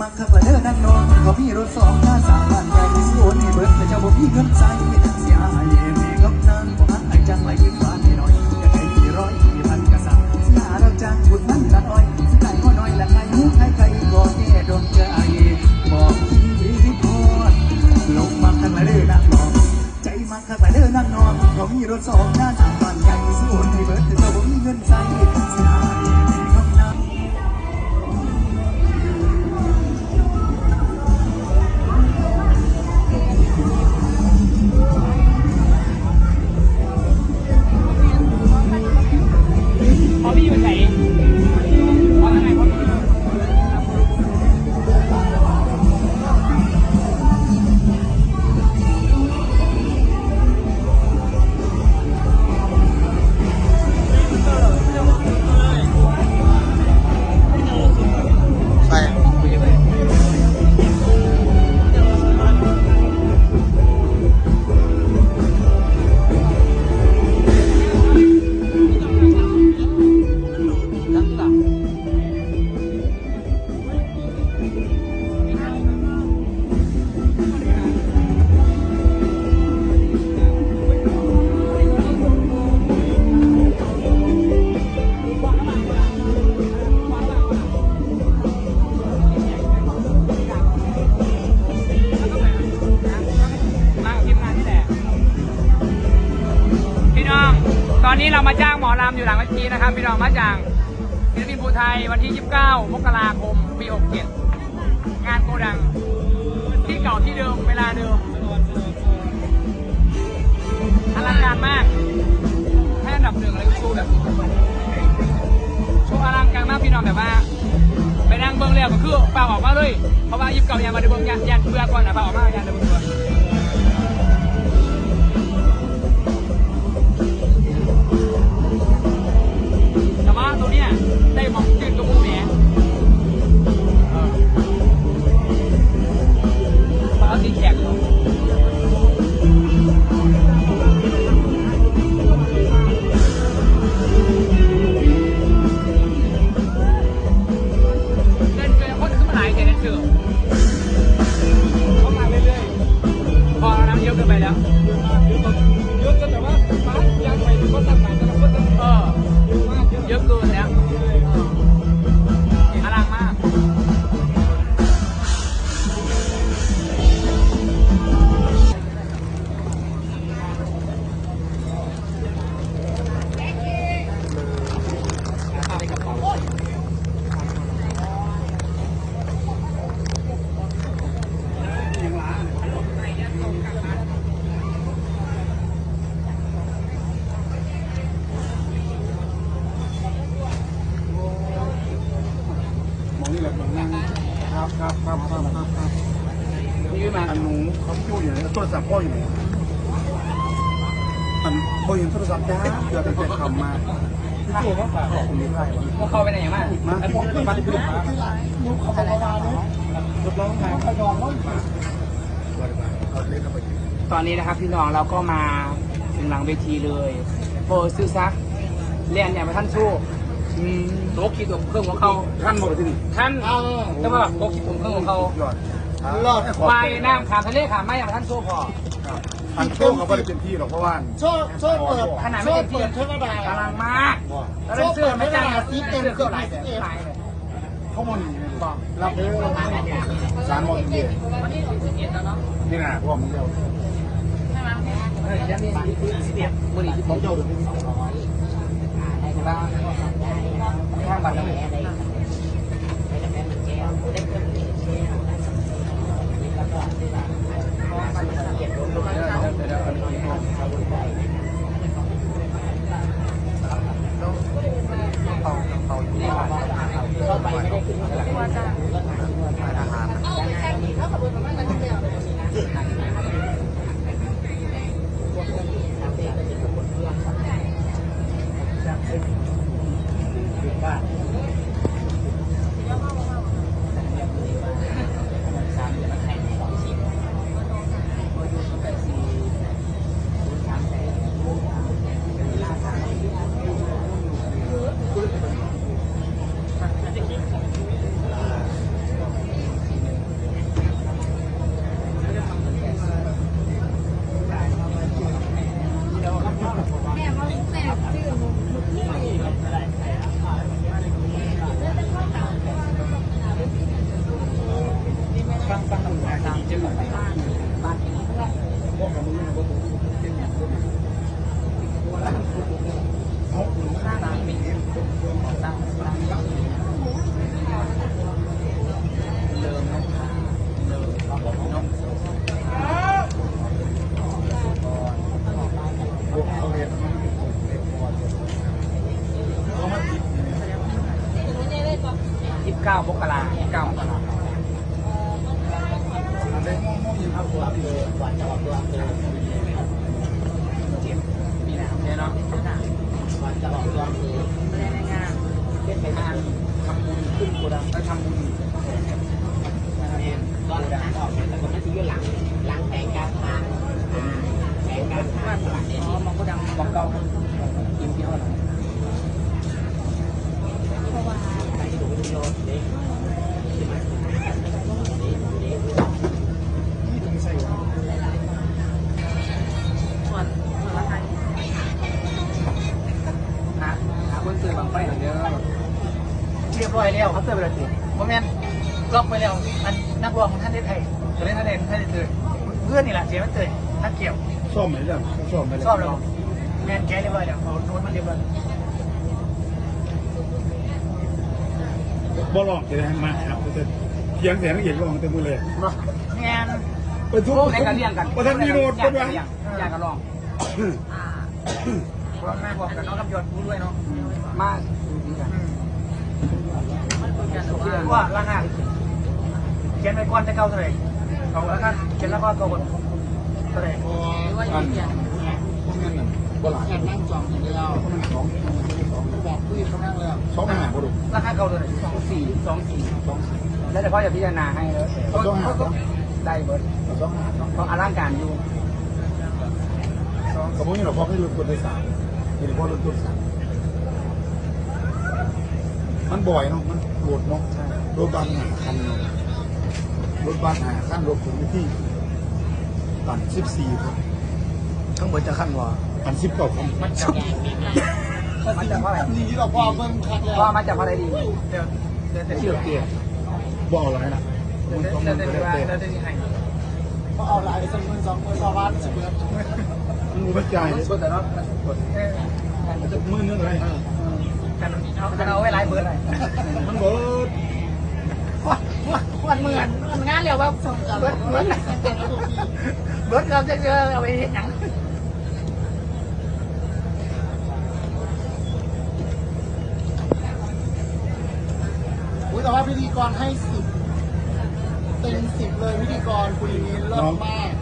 มักขับเด้อนั่งนอนเขามีรถสองหน้าสามบ้านใหญ่สิโอนให้เบิดแต่เจ้าบ่มีเงินใส่เสียหายเองมีกับนางบ่ฮักไอ้จังไรยิ้มหวานให้น่อยกะไก่มีร้อยมีพันกะสับเสียหาเราจังบุญมันตัดอ้อยสิไก่ก็น้อยละไก่หูไก่ไก่ก็แก่ดนใจบอกที่พอดลงมาขับเด้อนั่งนอนใจมักขับเด้อนั่งนอนเขามีรถสองหน้าสามบ้านใหญ่สิโอนให้เบิดแต่เจ้าบ่มีเงินใส่ นะครับพี่น้องมาจางศิลปินภูไทยวันที่ 29 มกราคม ปี 67 งานโกดัง ที่เก่าที่เดิมเวลาเดิมอลังการมากแค่อันดับหนึ่งเลยโชว์แบบโชว์อลังการมากพี่น้องแบบว่า ไปนั่งเบิ้งแล้วก็คือเปล่าออกมาเลย เพราะว่ายิบเก่ายังมาดินเบิ้งยันยันเบื่อก่อนนะเปล่าออกมายันเดินเบื่อ นี่มาอันนู้เขาพูดอยู่ไหนโทรศัพท์พ่ออยู่ไหนอันพ่อเห็นโทรศัพท์จ้าเกิดเป็นแฟนคำมาพี่โจ้ก็ฝากบอกคุณนี่ได้พวกเขาไปไหนมามาที่นี่มาที่นี่ลูกเขาไปมาเนี่ยรถร้องไห้เขายอมร้องเขาเล่นเข้าไปตอนนี้นะครับพี่น้องเราก็มาถึงหลังเวทีเลยโปรซื้อซักเรียนอย่างมาท่านสู้ โต๊ะคิดตัวเครื่องของเขาท่านบอกที่นี่ท่านแต่ว่าโต๊ะคิดตัวเครื่องของเขายอดรอดวายน้ำขามทะเลขามไม่อย่างมาท่านสู้พออันโชคเขาไม่ได้เป็นที่หรอกเพราะว่าโชคโชคเปิดขนาดไม่เต็มที่โชคเปิดเทวดากำลังมากแล้วเป็นเสื้อไม่จ้างซื้อเสื้อเกือบหลายแสนหลายเลยเขามองอยู่ในบ้านรับเออสารมองอยู่ดีนี่นะพวกมึงเดียวเฮ้ยยังมีสิบเอ็ดมือดีที่ผมเจ้าเดี๋ยวนี้ ที่บ้านข้ 29มการาคม9มกราคม ดังแล้วทำบุญตอนนั้นออกแต่ก็ ยบร้อยแล้วครับเตอร์เบลติโมเมนต์ล็อกไปแล้วอันนักร้องของท่านได้ไทยจะเล่นท่านเด่นท่านได้เตยเพื่อนนี่แหละเสียมันเตยท่านเกี่ยวซ่อมไหมล่ะซ่อมไหมล่ะชอบแล้วแมนแกเรียบร้อยแล้วเอาโน้ตมาเรียบร้อยบ่ลองเลยมาครับจะเพียงแสนละเอียดลองเต็มมือเลยแมนไปทุกในการเลี้ยงกันประทันมีโนดอก็ยากได้เลี้ยงอยากกันลองพร้อมแม่บอกกับน้องกำยศพูดด้วยเนาะมา ว่าราคาเขียนไปก่อนจะเก้าเท่าไหร่เอาแล้วกันเขียนแล้วก็เก้าคนเท่าไหร่อันพวกนั้นน่ะบ่หลายแอบนั่งจองอย่างเดียวมันสองแบบคุยเขานั่งเลยสองห้าบ่ดูราคาเก้าเท่าไหร่สองสี่สองสี่สองสี่แล้วแต่พ่อจะพิจารณาให้เลยเอาสองห้าได้เบิร์ดเอาสองห้าเพราะอลังการอยู่สมมติเราพอให้รถตัวได้สามเห็นพอรถตัวสามมันบ่อยเนาะมัน โหดเนาะรถบัสหาคันเนาะรถบัสหาคันรถผมอยู่ที่ตันสิบสี่ครับทั้งหมดจะขั้นว่าตันสิบเก้าครับมันจะมันจะเพราะอะไรนี่ที่เราพอเบิ่งคัดแล้วเพราะมันจะเพราะอะไรดีเดี๋ยวเดี๋ยวเดี๋ยวเชื่อเกียร์บ่อะไรนะเดี๋มัยวนต้องเดี๋มัยวนเดี๋ยวก็เดี๋ยวได้เดี๋ยวแต่เดี๋ยวให้พอเอาหลายสักหมื่นสองหมื่นสองพันสิบเอ็ดมันรู้ปัจจัยส่วนแต่ละเออมือนึงอะไร กันเอาเอาไว้หลายเบอร์หน่อยมันเบิดวันเหมือนมันงานเร็วว่าเบิร์ดเบิร์ดเบิร์ดเราจะเจอเอาไปเห็นหนังอุ้ยแต่ว่าพิธีกรให้สิบเต็มสิบเลยพิธีกรคุยนี้เลิศมาก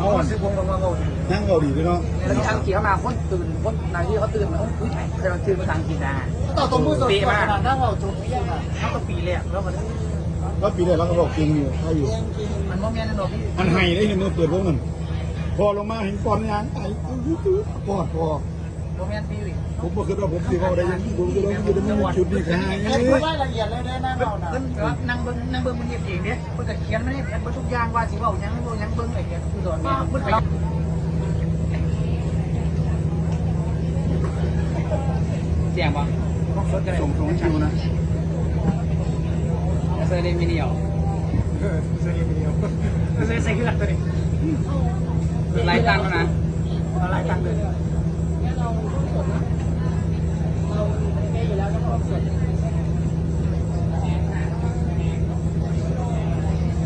เอาอะซื้อพวงกับว่าเรานั่งเกาหลีด้วยเนาะแล้วที่ทางเกียร์มาคนตื่นคนนายที่เขาตื่นมาอุ้ยแต่มันตื่นภาษาอังกฤษนะต่อตัวมือสดๆขนาดนั้นเราจุดเยี่ยมอะเขาก็ปีแรกแล้วมันแล้วปีแรกเราก็บอกเก่งอยู่ถ้าอยู่ มันโมเมนต์นนพี่มันให้ได้เห็นมือเปิดพวกนั้นพอลงมาเห็นฟอนยางไอ้ปอดพอ โมเมนต์ปีเลยผมบอกคือว่าผมสิว่าได้ยังผมจะต้องจะต้องจุดนี้แค่ไหนเอ็นพูดรายละเอียดเลยได้แน่นอนนะเพิ่นก็นั่งเบิ้งนั่งเบิ้งมันเงียบเองเนี่ยเพิ่นก็เขียนมาเนี่ยเขียนมาทุกอย่างว่าสิว่ายังว่ายังเบิ้งไอ้เนี่ยคือสอนเนี่ยเพิ่นก็เสียงป่ะต้องสดกันเลยส่งส่งให้คิวนะเซอร์เรมิเนียลเออเสียเดียวเสียใส่ขึ้นหลักตัวนี้ไล่ ตั้งแล้วนะเอาหลายตังค์เลย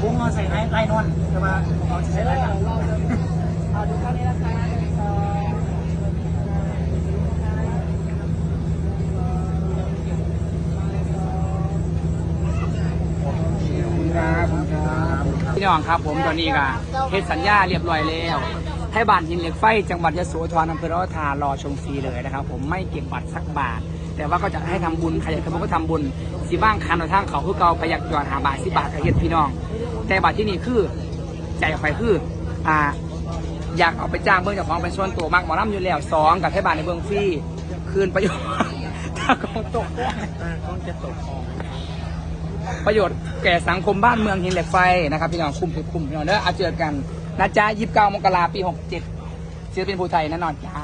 ผมเอาใส่ไล่ไล่นอนแต่ว่าเอาใส่ไล่ตังค์พี่น้องครับผมตอนนี้ก็เฮ็ดสัญญาเรียบร้อยแล้ว ให้บานหินเหล็กไฟจังหวัดยะโสธรอำเภอร้อทารอชมฟรีเลยนะครับ ผมไม่เก็บบัตรสักบาท แต่ว่าก็จะให้ทำบุญใครอยากทำบุญก็ทำบุญสิบ้างคันเอาทางเขาคือเกาไปอยากหยอดหาบาทสิบาทก็เฮ็ดพี่น้อง แต่บัตรที่นี่คือใจข่อยคืออ่าอยากเอาไปจ้างเบื้องเจ้าของเป็นส่วนตัวมากหมอลำอยู่แล้วสองกับให้บานในเบื้องฟรีคืนประโยชน์ถ้าของตกต้องจะตกประโยชน์แก่สังคมบ้านเมืองหินเหล็กไฟนะครับพี่น้องคุ้มคือคุ้มพี่น้องเด้ออาเจอกัน นะจ๊ะยี่สิบเก้ามกราปีหกเจ็ดศิลปินภูไทยแน่นอนจ้า